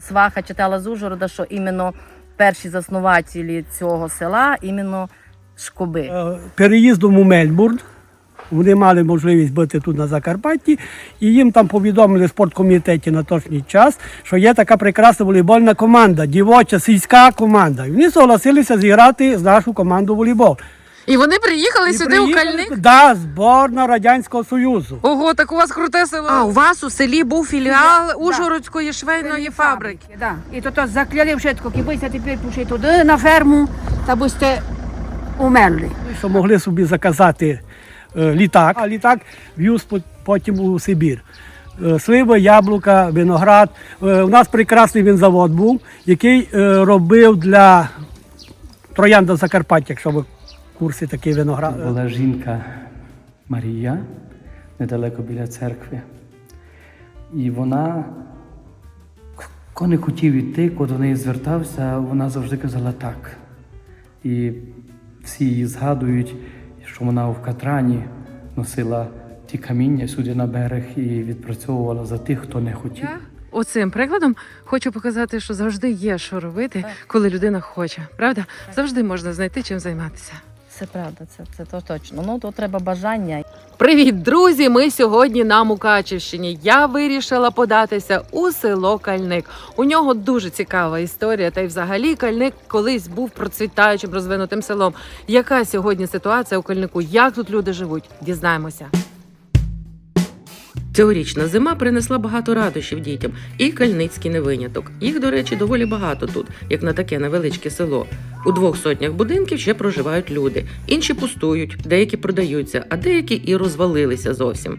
Сваха читала з Ужгорода, що іменно перші заснувателі цього села іменно шкоби. Е, Переїздом у Мельбурн. Вони мали можливість бути тут на Закарпатті, і їм там повідомили в спорткомітеті на точний час, що є така прекрасна волейбольна команда, дівоча сільська команда. І вони согласилися зіграти з нашу команду волейбол. І вони приїхали І сюди приїхали- у Кальник? Да, зборна Радянського Союзу. Ого, так у вас круте село. А у вас у селі був філіал Ужгородської швейної фабрики. Да. І то, то закляли všetko, кібися тепер пішли туди на ферму, та будете умерли. що могли собі заказати е, літак, а літак в'юз потім у Сибір. Е, Сливи, яблука, виноград. Е, У нас прекрасний він завод був, який е, робив для троянда Закарпаття, якщо ви курсі такий виноград. Була жінка Марія недалеко біля церкви. І вона, коли не хотів йти, коли до неї звертався, вона завжди казала так. І всі її згадують, що вона в Катрані носила ті каміння сюди на берег і відпрацьовувала за тих, хто не хотів. Оцим прикладом хочу показати, що завжди є що робити, коли людина хоче. Правда? Завжди можна знайти чим займатися. Це правда, це, це то точно. Ну то треба бажання. Привіт, друзі! Ми сьогодні на Мукачівщині. Я вирішила податися у село Кальник. У нього дуже цікава історія. Та й взагалі Кальник колись був процвітаючим розвинутим селом. Яка сьогодні ситуація у Кальнику? Як тут люди живуть? Дізнаємося. Цьогорічна зима принесла багато радощів дітям, і кальницький не виняток. Їх, до речі, доволі багато тут, як на таке невеличке село. У двох сотнях будинків ще проживають люди, інші пустують, деякі продаються, а деякі і розвалилися зовсім.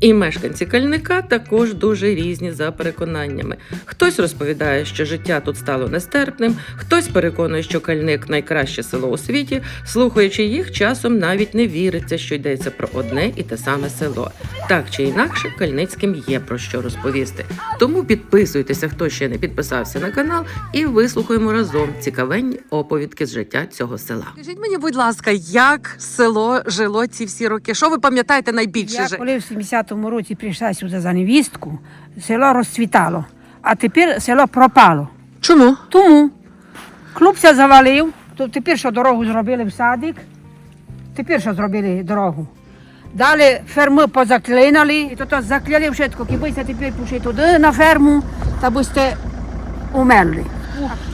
І мешканці кальника також дуже різні за переконаннями. Хтось розповідає, що життя тут стало нестерпним, хтось переконує, що кальник найкраще село у світі. Слухаючи їх, часом навіть не віриться, що йдеться про одне і те саме село. Так чи інакше, кальницьким є про що розповісти. Тому підписуйтеся, хто ще не підписався на канал, і вислухаємо разом цікавенні оповідки з життя цього села. Скажіть мені, будь ласка, як село жило ці всі роки? Що ви пам'ятаєте найбільше? Я коли в 70-му році прийшла сюди за невістку, село розцвітало, а тепер село пропало. Чому? Тому ся завалив, то тепер що дорогу зробили в садик, тепер що зробили дорогу. Далі ферми позаклинали, і то, то закляли všetko, кібися тепер пішли туди на ферму, та будете умерли.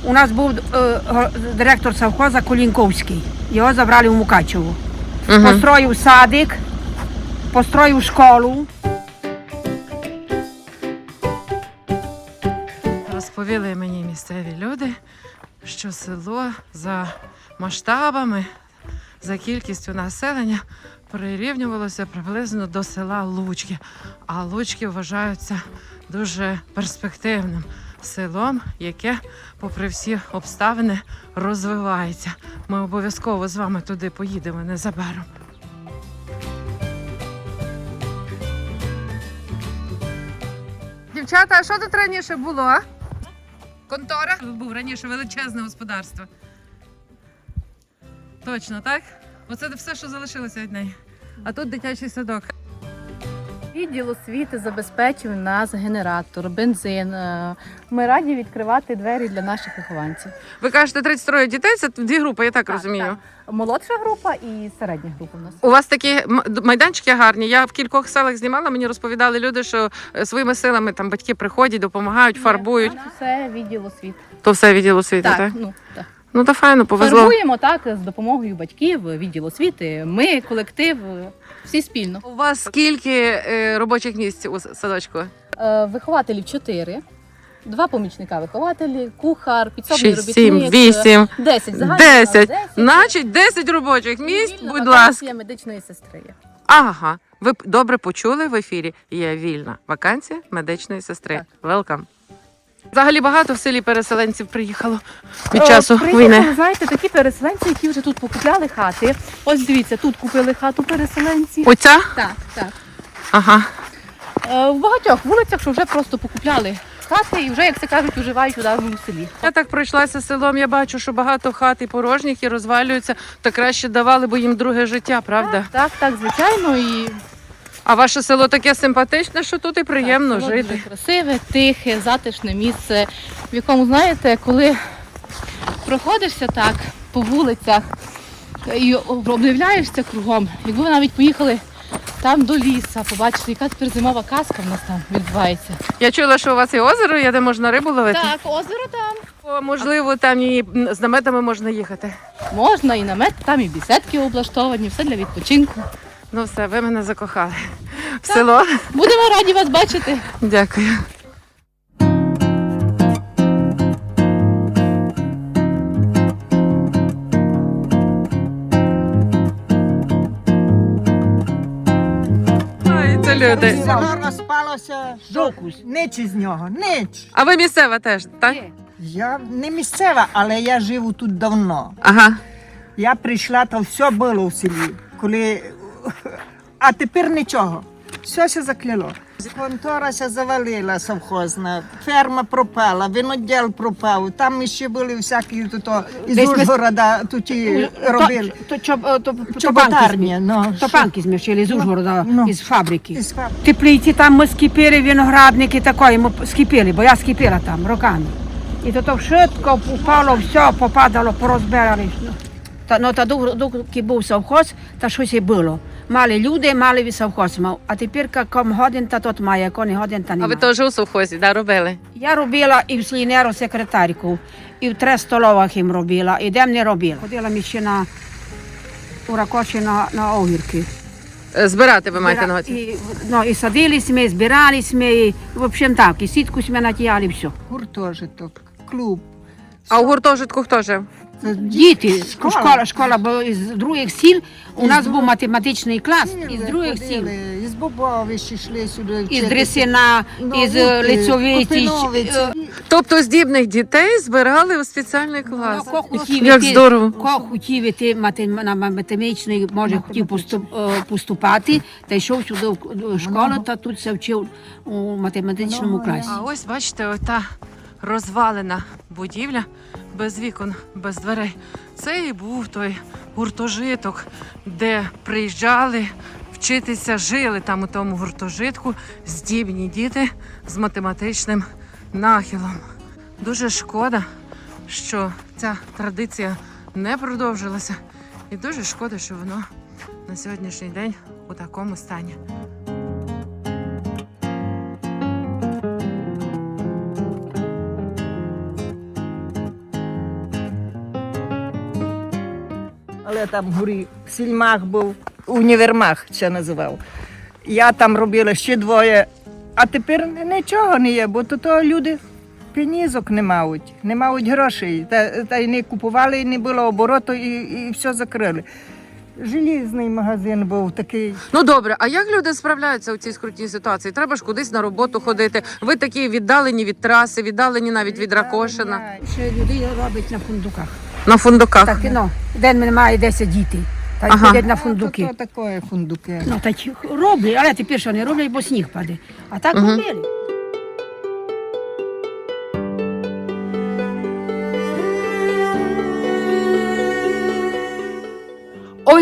У нас був е, директор совхоза Колінковський. Його забрали в Мукачево. Построїв садик, построїв школу. Розповіли мені місцеві люди, що село за масштабами, за кількістю населення прирівнювалося приблизно до села Лучки. А Лучки вважаються дуже перспективним селом, яке, попри всі обставини, розвивається. Ми обов'язково з вами туди поїдемо незабаром. Дівчата, а що тут раніше було? Контора? Був раніше величезне господарство. Точно, так? Оце все, що залишилося від неї. А тут дитячий садок. Відділ освіти забезпечив нас генератор, бензин. Е, Ми раді відкривати двері для наших вихованців. Ви кажете, 33 дітей це дві групи, я так, розумію. так. Молодша група і середня група в нас. У вас такі майданчики гарні. Я в кількох селах знімала, мені розповідали люди, що е, своїми силами там батьки приходять, допомагають, фарбують. Так, Це відділ освіти. То все відділ освіти, так? Так, ну так. Ну то файно, повезло. Фарбуємо так з допомогою батьків, відділ освіти. Ми, колектив, всі спільно. У вас скільки е, робочих місць у садочку? Е, Вихователів чотири. Два помічника вихователі, кухар, підсобний Шість, сім, робітник. вісім. Десять. Загально. Значить, 10 робочих місць, Вільна будь вакансія ласка. медичної сестри. є. Ага. Ви добре почули в ефірі? Є вільна вакансія медичної сестри. Так. Велкам. Взагалі багато в селі переселенців приїхало від Е, часу війни. ви знаєте, такі переселенці, які вже тут покупляли хати. Ось дивіться, тут купили хату переселенці. Оця? Так, так. Ага. Е, В багатьох вулицях, що вже просто покупляли хати і вже, як це кажуть, уживають у давному селі. Я так пройшлася селом, я бачу, що багато хат і порожніх і розвалюються, та краще давали б їм друге життя, правда? Так, так, звичайно, і А ваше село таке симпатичне, що тут і приємно Так, село жити. дуже Красиве, тихе, затишне місце, в якому, знаєте, коли проходишся так по вулицях і обдивляєшся кругом, якби ви навіть поїхали там до ліса, побачити, яка тепер зимова казка в нас там відбувається. Я чула, що у вас є озеро, є де можна рибу ловити. Так, озеро там. О, можливо, там і з наметами можна їхати. Можна і намет, там і бісетки облаштовані, все для відпочинку. Ну все, ви мене закохали. В село. Будемо раді вас бачити. Дякую. Ай, це люди. Село розпалося жокусь. Ніч із нього, ніч. А ви місцева теж, так? Я не місцева, але я живу тут давно. Ага. Я прийшла, то все було в селі. Коли... А тепер нічого. Все се закляло. Контора се завалила совхозна, ферма пропала, виноділ пропав. Там ще були всякі тут із Десь ми- Ужгорода тут і робили. То, то, то, то, то, Чоботарня, ну. То панки змішили з Ужгорода, Ну. із фабрики. Із фабрики. Теплиці там ми скипили, виноградники такої, ми скипили, бо я скипила там роками. І то, то швидко упало, все попадало, порозбирали. Та, ну, та доки був совхоз, та щось і було. Мали люди, мали і совхоз мав. А тепер, як ком годин, та тот має, коли годин, та А ви теж у совхозі, да, робили? Я робила і в слінеру секретарку, і в три столовах їм робила, і де не робила. Ходила ми ще на у Ракочі на, на огірки. Е, Збирати ви маєте на увазі? І, ну, і садили ми, збирали ми, і, в общем так, і сітку ми натягали, все. Гуртожиток, клуб. А у гуртожитку хто жив? Це Діти, Школа. школа, школа, бо із других сіл, у нас був математичний клас, із других сіл. Із Бобовища йшли сюди. Із. Дресина, із Лицьовиці. Купиновиці. е, Тобто здібних дітей збирали у спеціальний клас. Ну, хотів Як здорово. Ко хотів іти на математичний, може хотів поступ- е, поступати, та йшов сюди в школу, та тут се вчив у математичному класі. А ось бачите, ота розвалена будівля без вікон, без дверей. Це і був той гуртожиток, де приїжджали вчитися, жили там у тому гуртожитку здібні діти з математичним нахилом. Дуже шкода, що ця традиція не продовжилася. І дуже шкода, що воно на сьогоднішній день у такому стані. Але там горі сільмах був, універмаг ще називав. Я там робила ще двоє, а тепер нічого не є, бо то, то люди пенізок не мають, не мають грошей. Та, та й не купували, і не було обороту, і, і все закрили. Желізний магазин був такий. Ну добре, а як люди справляються у цій скрутній ситуації? Треба ж кудись на роботу ходити. Ви такі віддалені від траси, віддалені навіть від Ракошина. Ще люди роблять на фундуках. На фундуках. Так, ну, день мене має 10 дітей. Та й Ага. ходять на фундуки. Що таке фундуки. Ну, так роблять, але тепер що не роблять, бо сніг паде. А так робили.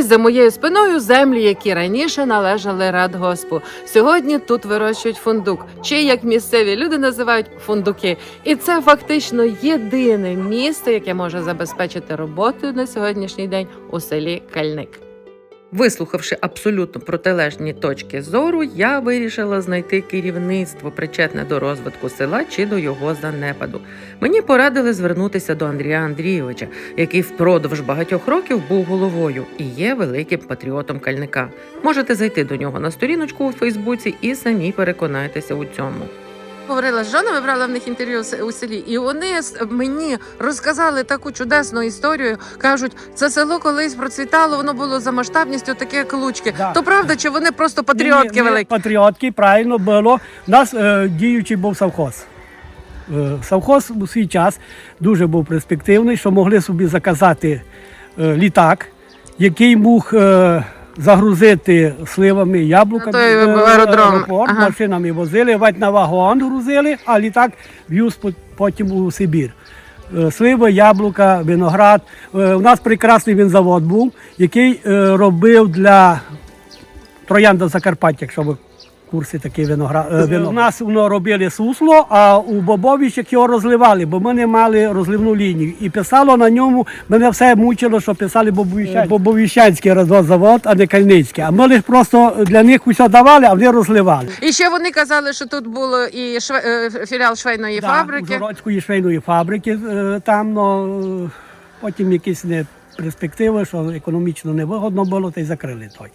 Ось за моєю спиною землі, які раніше належали радгоспу. Сьогодні тут вирощують фундук, чи як місцеві люди називають фундуки. І це фактично єдине місце, яке може забезпечити роботу на сьогоднішній день у селі Кальник. Вислухавши абсолютно протилежні точки зору, я вирішила знайти керівництво, причетне до розвитку села чи до його занепаду. Мені порадили звернутися до Андрія Андрійовича, який впродовж багатьох років був головою і є великим патріотом кальника. Можете зайти до нього на сторіночку у Фейсбуці і самі переконайтеся у цьому. Говорила з Жанами, брала в них інтерв'ю у селі, і вони мені розказали таку чудесну історію. кажуть, це село колись процвітало, воно було за масштабністю таке як лучки. Да. То правда, чи вони просто патріотки Ми- ми великі? Патріотки, правильно було. У нас е, діючий був совхоз. Е, совхоз у свій час дуже був перспективний, що могли собі заказати е, літак, який мог е, загрузити сливами, яблуками. ну, е, аеродром. аеропорт, Ага. машинами возили, вать на вагон грузили, а літак в'юз потім у Сибір. Е, Сливи, яблука, виноград. Е, У нас прекрасний він завод був, який е, робив для Троянда Закарпаття, якщо ви в курсі такі виноград. Вино. У нас воно робили сусло, а у Бобовищах його розливали, бо ми не мали розливну лінію. І писало на ньому, мене все мучило, що писали Бобовіщанський, Бобовіщанський розвод, а не Кальницький. А ми лише просто для них усе давали, а вони розливали. І ще вони казали, що тут було і шве... е, філіал швейної Да, фабрики. Ужгородської швейної фабрики е, там, но е, потім якісь не перспективи, що економічно невигодно було, та й закрили той.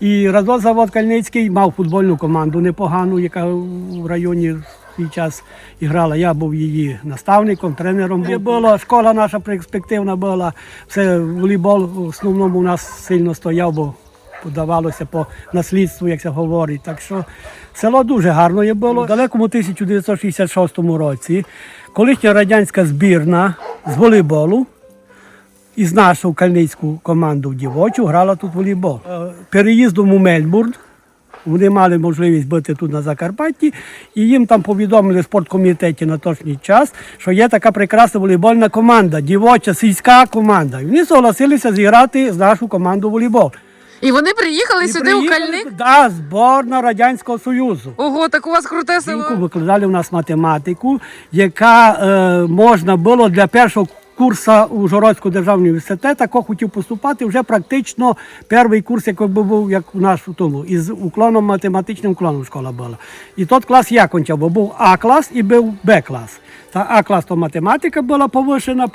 І Радозавод Кальницький мав футбольну команду непогану, яка в районі в свій час грала. Я був її наставником, тренером. Був. Була, школа наша перспективна була. Все, волейбол в основному у нас сильно стояв, бо подавалося по наслідству, як це говорить. Так що село дуже гарно є було. У далекому 1966 році колишня радянська збірна з волейболу із нашу кальницьку команду в дівочу грала тут волейбол. Е, Переїздом у Мельбурн. Вони мали можливість бути тут на Закарпатті, і їм там повідомили в спорткомітеті на точний час, що є така прекрасна волейбольна команда, дівоча сільська команда. І вони согласилися зіграти з нашу команду волейбол. І вони приїхали І сюди у Кальник. Да, зборна Радянського Союзу. Ого, так у вас круте село. викладали у нас математику, яка е, можна було для першого курсу Ужгородського державного університету, хто хотів поступати, вже практично перший курс, який би був як у нас у тому, із уклоном математичним уклоном школа була. І тот клас я кончав, бо був А клас і був Б клас. Та А клас то математика була повишена,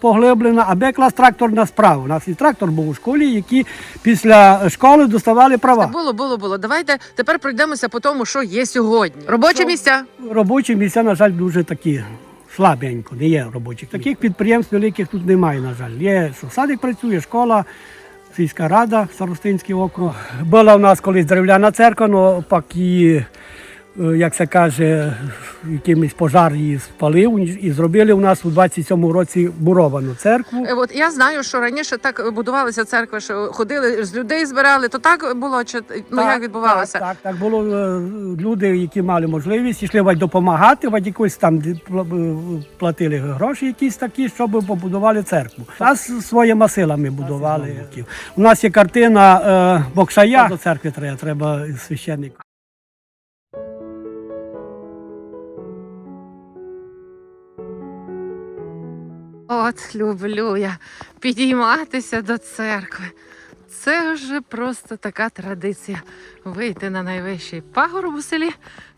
поглиблена, а Б клас тракторна справа. У нас і трактор був у школі, які після школи доставали права. Було, було, було. Давайте тепер пройдемося по тому, що є сьогодні. Робочі місця. Робочі місця, на жаль, дуже такі слабенько, не є робочих. Таких підприємств великих тут немає, на жаль. Є, що садик працює, школа, сільська рада, Старостинський округ. Була у нас колись дерев'яна церква, але пак її, як це каже, якимось пожар її спалив і зробили у нас у 27-му році муровану церкву. Е, От я знаю, що раніше так будувалися церкви, що ходили з людей збирали. То так було чи ну як відбувалося? Так, так, так. Було е, люди, які мали можливість, йшли вать допомагати, вать якось там е, платили гроші, якісь такі, щоб побудували церкву. Нас своїми силами будували. У нас є картина е, Бокшая. До церкви треба, треба священник. От люблю я підійматися до церкви. Це вже просто така традиція вийти на найвищий пагорб у селі,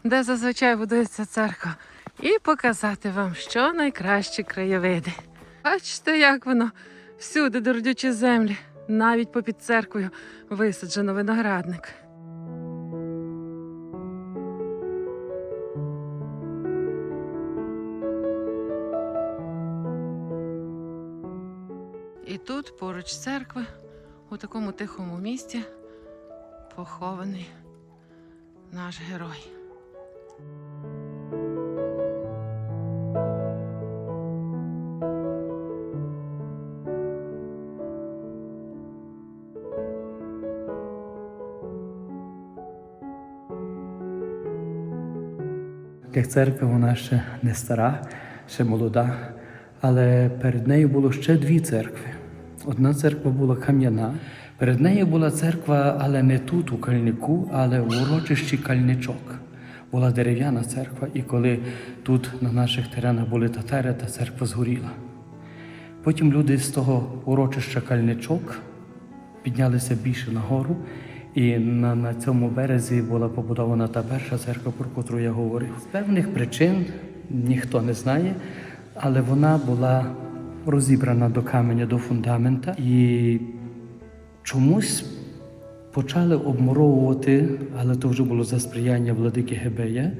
де зазвичай будується церква, і показати вам, що найкращі краєвиди. Бачите, як воно всюди де землі, навіть попід церквою висаджено виноградник. Поруч церкви, у такому тихому місті, похований наш герой. Як церква вона ще не стара, ще молода, але перед нею було ще дві церкви. Одна церква була кам'яна, перед нею була церква, але не тут, у Кальнику, але в урочищі Кальничок. Була дерев'яна церква, і коли тут на наших теренах були татари, та церква згоріла. Потім люди з того урочища Кальничок піднялися більше нагору, і на, на цьому березі була побудована та перша церква, про яку я говорив. З певних причин ніхто не знає, але вона була розібрана до каменя, до фундамента, і чомусь почали обмуровувати, але то вже було за сприяння владики Гебея,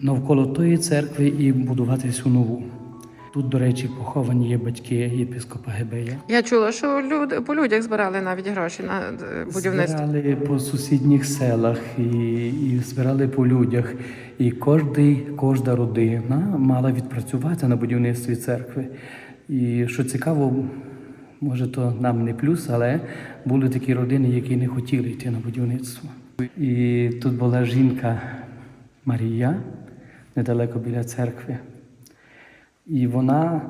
навколо тої церкви і будувати всю нову. Тут, до речі, поховані є батьки єпископа Гебея. Я чула, що люди по людях збирали навіть гроші на е, будівництво. Збирали по сусідніх селах і, і збирали по людях. І кожний, кожна родина мала відпрацювати на будівництві церкви. І що цікаво, може, то нам не плюс, але були такі родини, які не хотіли йти на будівництво. І тут була жінка Марія недалеко біля церкви. І вона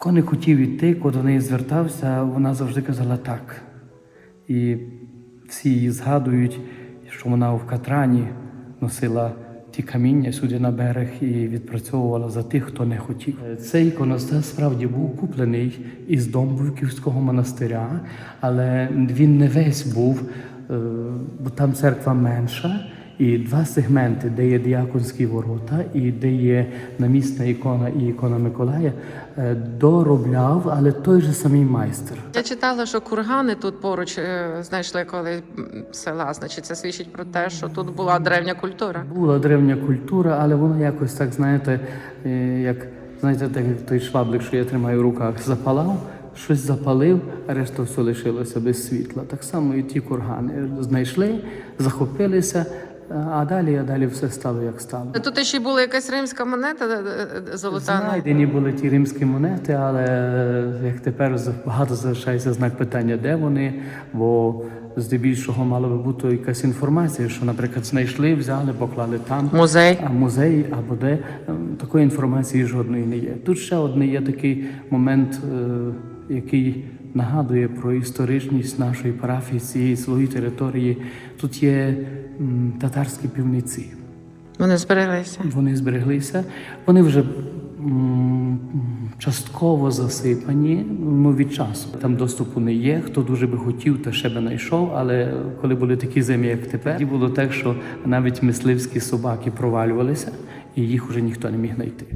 Хто не хотів іти, коли до неї звертався, вона завжди казала так. І всі її згадують, що вона в Катрані носила ті каміння сюди на берег і відпрацьовувала за тих, хто не хотів. Цей іконостас справді був куплений із Домбувківського монастиря, але він не весь був, е, бо там церква менша. І два сегменти, де є діаконські ворота, і де є намісна ікона і ікона Миколая, е, доробляв, але той же самий майстер. Я читала, що кургани тут поруч е, знайшли коли села. Значить, це свідчить про те, що тут була древня культура. Була древня культура, але вона якось так, знаєте, е, як знаєте, так як той шваблик, що я тримаю в руках, запалав, щось запалив, а решта все лишилося без світла. Так само і ті кургани знайшли, захопилися, а далі, а далі все стало як стало. Тут ще була якась римська монета е, е, золота. Знайдені були ті римські монети, але е, як тепер багато залишається знак питання, де вони, бо здебільшого мала би бути якась інформація, що, наприклад, знайшли, взяли, поклали там. Музей. А музей або де такої інформації жодної не є. Тут ще один є такий момент, який нагадує про історичність нашої парафії цієї своєї території. Тут є татарські півниці. Вони збереглися. Вони збереглися. Вони вже частково засипані ну, від часу. Там доступу не є. Хто дуже би хотів, та ще би знайшов. Але коли були такі землі, як тепер, тоді було так, що навіть мисливські собаки провалювалися, і їх уже ніхто не міг знайти.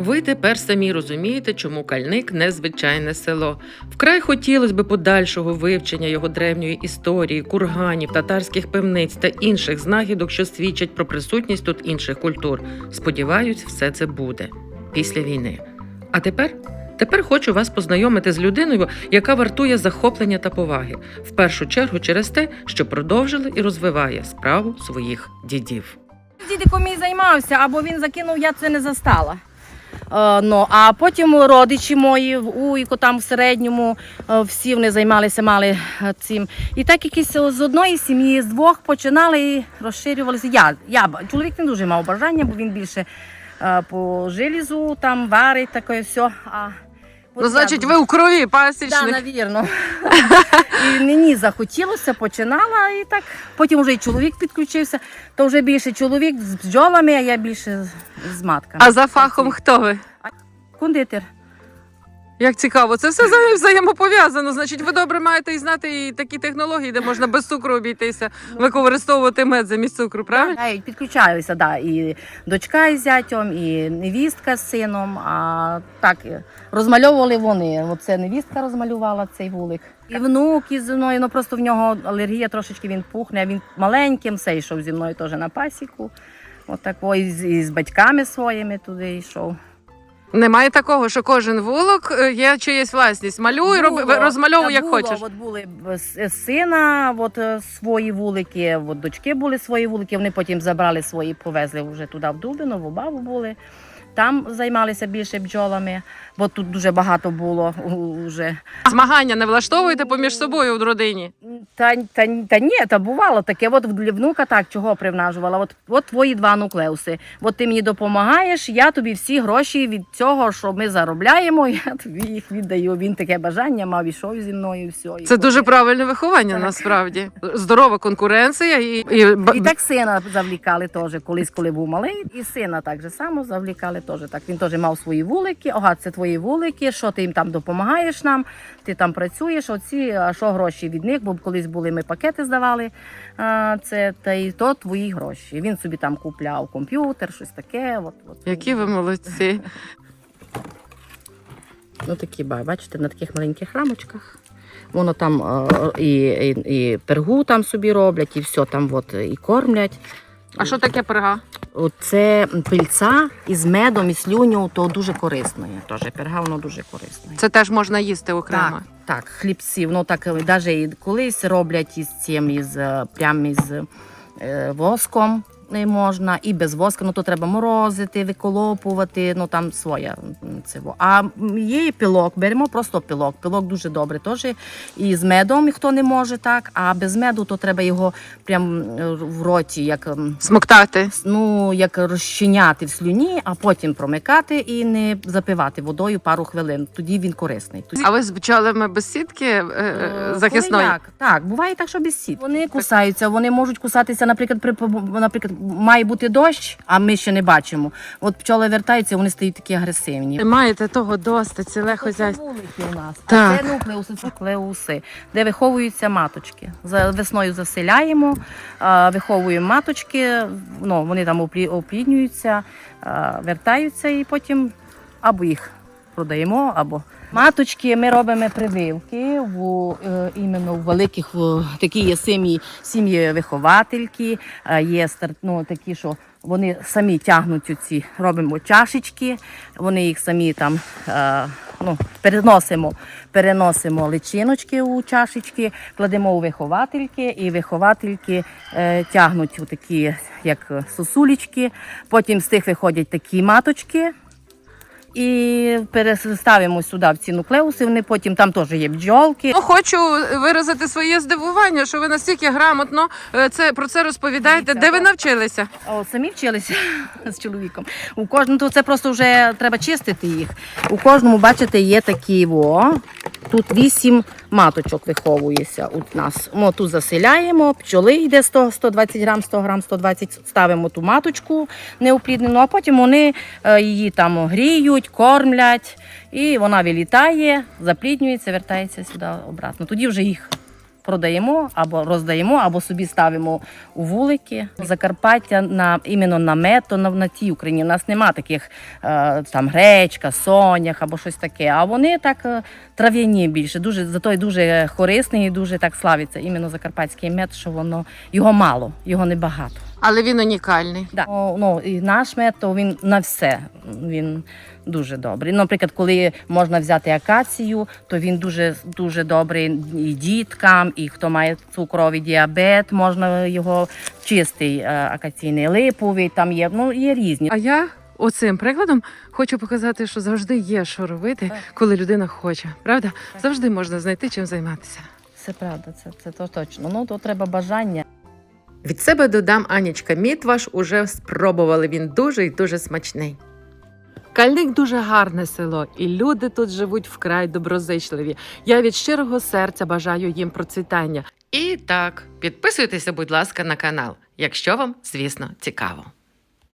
Ви тепер самі розумієте, чому кальник незвичайне село. Вкрай хотілося б подальшого вивчення його древньої історії, курганів, татарських пивниць та інших знахідок, що свідчать про присутність тут інших культур. Сподіваюсь, все це буде після війни. А тепер. Тепер хочу вас познайомити з людиною, яка вартує захоплення та поваги, в першу чергу через те, що продовжили і розвиває справу своїх дідів. Дідиком мій займався, або він закинув, я це не застала. Е, ну, а потім родичі мої в Уйку, там в середньому, е, всі вони займалися, мали е, цим. І так якісь з одної сім'ї, з двох починали і розширювалися. Я, я, чоловік не дуже мав бажання, бо він більше по желізу там варить, таке все. А от ви у крові Да, навірно. і мені захотілося, починала і так. Потім вже і чоловік підключився, то вже більше чоловік з бджолами, а я більше з матками. А за фахом хто ви? Кондитер. Як цікаво, це все вза- взаємопов'язано. Значить, ви добре маєте і знати і такі технології, де можна без цукру обійтися, використовувати мед замість цукру, правильно? Да, і підключаюся, да, і дочка із зятьом, і невістка з сином. А так розмальовували вони. Оце невістка розмалювала цей вулик. І внук із мною, ну просто в нього алергія трошечки він пухне, а він маленьким все йшов зі мною теж на пасіку. Отак, о, з, і з батьками своїми туди йшов. Немає такого, що кожен вулок е, є чиєсь власність. Малюй, роби, розмальовуй, як було. хочеш. От були б сина, от е, свої вулики, от дочки були свої вулики. Вони потім забрали свої, повезли вже туди в Дубину, в Обаву були. Там займалися більше бджолами, бо тут дуже багато було вже. Змагання не влаштовуєте поміж собою в родині. Та, та, та ні, та бувало таке. От для внука так чого привнажувала. От, от твої два нуклеуси. От ти мені допомагаєш, я тобі всі гроші від цього, що ми заробляємо, я тобі їх віддаю. Він таке бажання мав, ішов зі мною. все. І Це дуже правильне виховання, Так. насправді. Здорова конкуренція і, і, І так сина завлікали теж, колись, коли був малий, і сина так же само завлікали теж. Так він теж мав свої вулики. Ага, це твої вулики. Що ти їм там допомагаєш нам? Ти там працюєш. Оці, а що гроші від них? Бо колись були ми пакети здавали. А, це та й то твої гроші. Він собі там купляв комп'ютер, щось таке. От, от. які ви молодці. Ну такі, бачите, на таких маленьких рамочках. Воно там і, і, і пергу там собі роблять, і все там от, і кормлять. А що таке перга? Це пильця із медом і слюню, то дуже корисно є. Теж перга, воно дуже корисне. Це теж можна їсти окремо. Так, так, хлібці, Ну так навіть і колись роблять із цим, із е, прям із е, воском. Не можна, і без воска, ну то треба морозити, виколопувати, ну там своя м, цього. А є і пілок, беремо просто пілок. Пілок дуже добре теж. І з медом, хто не може так, а без меду то треба його прям е, в роті, як. Смоктати. ну, як розчиняти в слюні, а потім промикати і не запивати водою пару хвилин. Тоді він корисний. Тоді- А ви з бджолами без сітки е, Е, захисної? коли як? Так, буває так, що без сіт. Вони кусаються, вони можуть кусатися, наприклад, при наприклад, має бути дощ, а ми ще не бачимо. От пчоли вертаються, вони стають такі агресивні. Маєте того досить, ціле хозяйство. Вулики у нас. Так. А це нуклеуси, це нуклеуси, де виховуються маточки. За весною заселяємо, а, виховуємо маточки, ну, вони там оплі- опліднюються, а, вертаються і потім або їх продаємо, або маточки ми робимо прививки в е, іменно в великих в, такі є сім'ї, сім'ї виховательки, е, є ну, такі, що вони самі тягнуть ці, робимо чашечки, вони їх самі там е, ну, переносимо, переносимо личиночки у чашечки, кладемо у виховательки, і виховательки тягнуть у такі, як сосулечки. Потім з тих виходять такі маточки. І переставимо сюди в ці нуклеуси. Вони потім там теж є бджолки. Ну, хочу виразити своє здивування, що ви настільки грамотно е, це про це розповідаєте. Де ви навчилися? О, самі вчилися з чоловіком. У кожному то це просто вже треба чистити їх. У кожному, бачите, є такі во. Тут вісім маточок виховується у нас. Ми тут заселяємо, пчоли йде 100, 120 грам, 100 грам, 120, ставимо ту маточку неопліднену, а потім вони е, її там гріють, кормлять, і вона вилітає, запліднюється, вертається сюди обратно. Тоді вже їх продаємо або роздаємо, або собі ставимо у вулики. Закарпаття на іменно на мето на, на тій Україні. У нас нема таких е, там гречка, сонях або щось таке. А вони так е, трав'яні більше. Дуже зато й дуже корисний і дуже так славиться. Іменно закарпатський мед, що воно його мало, його небагато. Але він унікальний. Да. Ну, ну, і наш мед, то він на все. Він дуже добрий. Наприклад, коли можна взяти акацію, то він дуже дуже добрий і діткам, і хто має цукровий діабет, можна його чистий е, акаційний липовий, там є, ну, є різні. А я оцим прикладом хочу показати, що завжди є що робити, коли людина хоче. Правда? Завжди можна знайти чим займатися. Це правда, це, це то точно. Ну, то треба бажання. Від себе додам Анічка Мітваш уже спробували. Він дуже і дуже смачний. Кальник дуже гарне село, і люди тут живуть вкрай доброзичливі. Я від щирого серця бажаю їм процвітання. І так, підписуйтеся, будь ласка, на канал, якщо вам, звісно, цікаво.